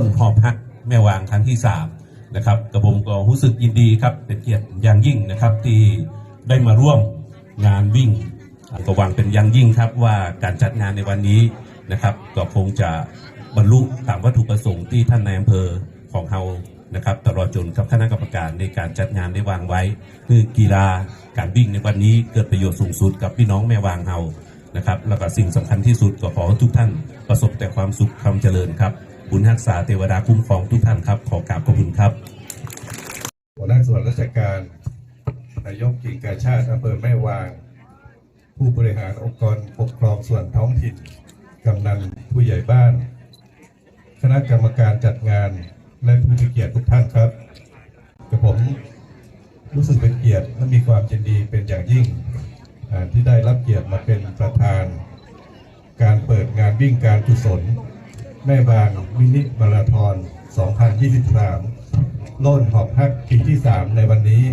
ล่นหอบฮักแม่วางครั้งที่สามนะครับกระผมก็รู้สึกยินดีครับเป็นเกียรติอย่างยิ่งนะครับที่ได้มาร่วมงานวิ่งก็หวังเป็นอย่างยิ่งครับว่าการจัดงานในวันนี้นะครับก็คงจะบรรลุตามวัตถุประสงค์ที่ท่านนายอำเภอของเรานะครับตลอดจนกับคณะกรรมการในการจัดงานได้วางไว้ คือกีฬาการวิ่งในวันนี้เกิดประโยชน์สูงสุดกับพี่น้องแม่วางเฮานะครับแล้วก็สิ่งสำคัญที่สุดก็ขอทุกท่านประสบแต่ความสุขความเจริญครับ บุญรักษาเทวดาคุ้มครองทุกท่านครับ ขอกราบขอบคุณครับ หัวหน้าส่วนราชการนายกกิ่งกาชาติอำเภอแม่วาง ผู้บริหารองค์กรปกครองส่วนท้องถิ่นกำนันผู้ใหญ่บ้าน คณะกรรมการจัดงานและผู้มีเกียรติทุกท่านครับกับผมรู้สึกเป็นเกียรติและมีความยินดีเป็นอย่างยิ่ง ที่ได้รับเกียรติมาเป็นประธาน การเปิดงานวิ่งการกุศล แม่บางมินิมาราธอน 2023 โล่นหอบฮักปีที่ 3 ในวันนี้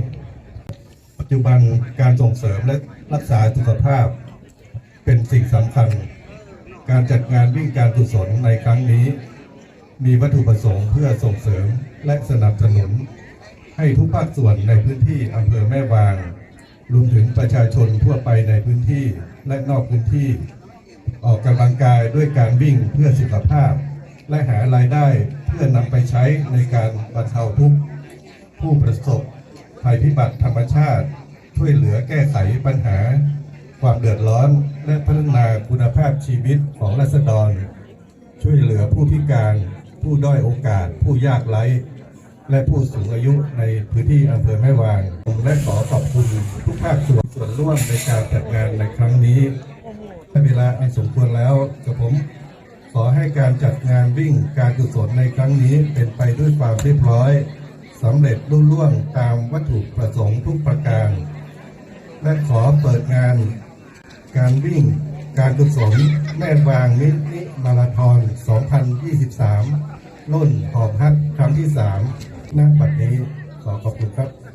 ปัจจุบันการส่งเสริมและรักษาสุขภาพ เป็นสิ่งสำคัญ การจัดงานวิ่งการกุศลในครั้งนี้ มีวัตถุประสงค์เพื่อส่งเสริมและสนับสนุน ให้ทุกภาคส่วนในพื้นที่อำเภอแม่วาง รวมถึงประชาชนทั่วไปในพื้นที่และนอกพื้นที่ออกกำลังกายด้วยการวิ่งเพื่อสุขภาพ และหารายได้เพื่อนำไปใช้ในการบรรเทาทุกข์ผู้ประสบภัยพิบัติธรรมชาติ ช่วยเหลือแก้ไขปัญหา ความเดือดร้อนและพัฒนาคุณภาพชีวิตของราษฎร ช่วยเหลือผู้พิการ ผู้ด้อยโอกาส ผู้ยากไร้ และผู้สูงอายุในพื้นที่อำเภอแม่วาง และขอขอบคุณทุกภาคส่วนส่วนร่วมในการจัดงานในครั้งนี้ได้เวลาอันสมควรแล้วกับผม อให้การจัดงานวิ่งการกุศลในครั้งนี้เป็นไปด้วยความเรียบร้อยสำเร็จรุ่ล่วงตามวัตถุประสงค์ทุกประการ และขอเปิดงาน การวิ่งการกุศลแม่วางมินิมาราธอน 2023รุ่นหอบฮัทครั้งที่3ณบัดนี้ขอขอบคุณครับ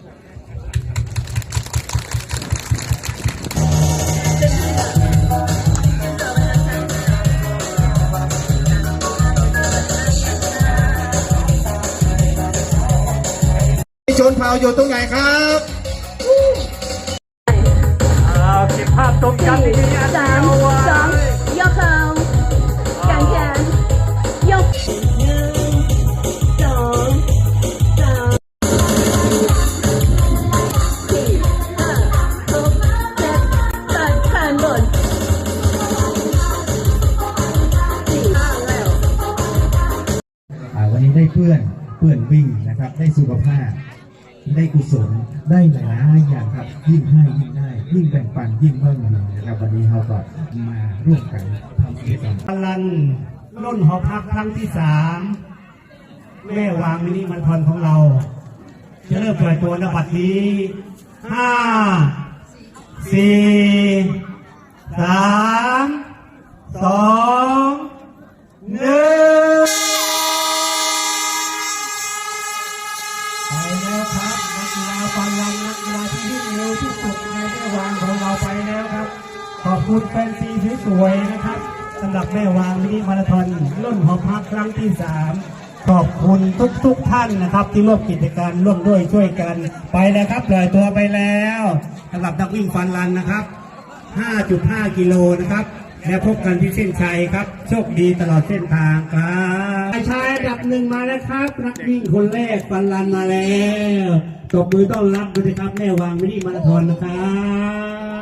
เผ่าอยู่ตรงไหนครับเก็บภาพตรงกันดีๆสามสองยกเขากันแขนยกหนึ่งสองสามสี่ห้าหกเจ็ดแปดแขนบนสี่ห้าแล้ววันนี้ได้เพื่อนเพื่อนวิ่งนะครับ ได้สุขภาพ ได้กุศลได้หลายๆอย่างครับยิ่งให้ยิ่งได้ ยิ่งแบ่งปันยิ่งเพิ่มมีนะครับวันนี้เราก็มาร่วมกันทำกิจกรรมพลันรุ่นหอพักครั้งที่สามแม่วางมินิมันทอนของเรา จะเริ่มเปล่อยตัวนบัดนี้ห้าสี่สามสองหนึ่งไปแล้วครับนักกีฬาบอลลันนักกีฬาที่วิ่งเร็วที่สุดในแม่วางของเราไปแล้วครับ ขอบคุณแฟนซีส วยนะครับสำหรับแม่วางมินิมาราธอนรุ่นหอพักครั้งที่สามขอบคุณทุกๆท่านนะครับ ที่ร่วมกิจกรรร่วมด้วยช่วยกันไปแล้วครับปล่อยตัวไปแล้วสำหรับนักวิ่งฟันรันนะครับ 5.5 กิโลนะครับแล้วพบกันที่เส้นชัยครับ โชคดีตลอดเส้นทางครับชายอันดับหนึ่งมาแล้วครับนักวิ่งคนแรกฟันรันมาแล้วตบมือต้อนรับด้วยครับแม่วางมินิมาราธอนนะครับ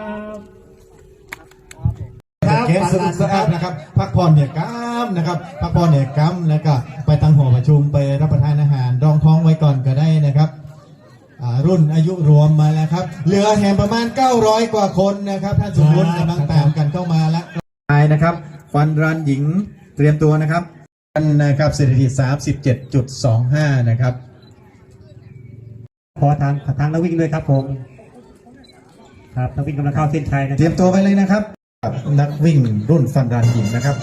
เกมสนุกสนานนะครับ พักผ่อนเนี่ยกำนะครับ พักผ่อนเนี่ยกำแล้วก็ไปตั้งหอประชุมไปรับประทานอาหารรองท้องไว้ก่อนก็ได้นะครับอ่ารุ่นอายุรวมมาแล้วครับ เหลือแห่ประมาณ 900 กว่าคนนะครับท่านสมบูรณ์กำลังตามกันเข้ามาแล้วไปนะครับฟันรันหญิงเตรียมตัวนะครับกันนะครับสถิติ37.25 นะครับ ขอทางทางนักวิ่งด้วยครับผม ครับนักวิ่งกำลังเข้าเส้นชัยนะเตรียมตัวไปเลยนะครับ กับนักวิ่งรุ่นฟันรันหญิงนะครับ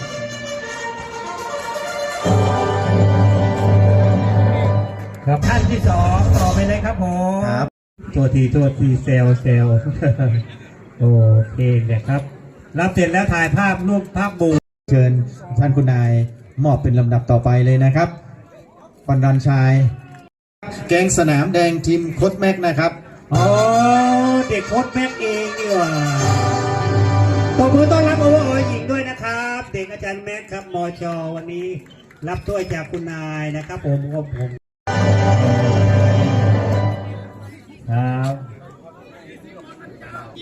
ครับท่านที่สองต่อไปเลยครับผมครับ ตัวทีตัวทีเซลเซลโอเคนะครับ รับเสร็จแล้วถ่ายภาพรูปภาพบูเชิญท่านคุณนายมอบเป็นลำดับต่อไปเลยนะครับปันดันชาย แกงสนามแดงทีมโคดแม็กนะครับ อ๋อ เด็กโค้ดแม็กเองนี่หว่า ตบมือต้อนรับโอเวอร์โอหญิงด้วยนะครับ เด็กอาจารย์แม็กครับมอชวันนี้รับถ้วยจากคุณนายนะครับผมผมผมครับ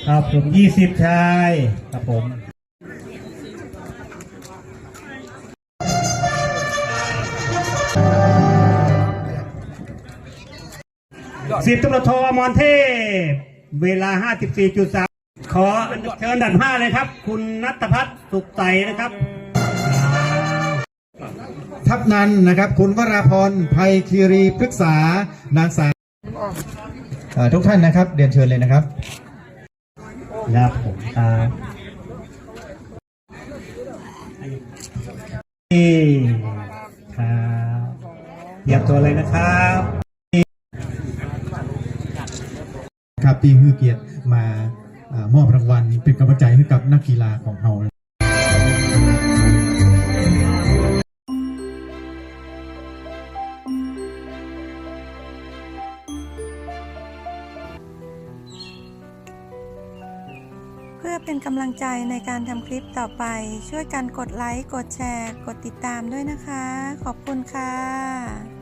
ครับผมยี่สิบชายครับผมสิบตำรวจโทอมรเทพ เวลา 54.3 ขอเชิญดันห้าเลยครับ คุณนัทพัฒน์สุขใสนะครับ ทัพนันนะครับ คุณวราพรภัยคีรีพฤกษานางสาวเอ่อทุกท่านนะครับ เรียนเชิญเลยนะครับครับผมครับนี่ครับเตรียมตัวเลยนะครับครับที่ฮือเกียรติมาเอ่อ มอบรางวัลเป็นกำลังใจให้กับนักกีฬาของเราเพื่อเป็นกำลังใจในการทำคลิปต่อไป ช่วยกันกดไลค์ กดแชร์ กดติดตามด้วยนะคะ ขอบคุณค่ะ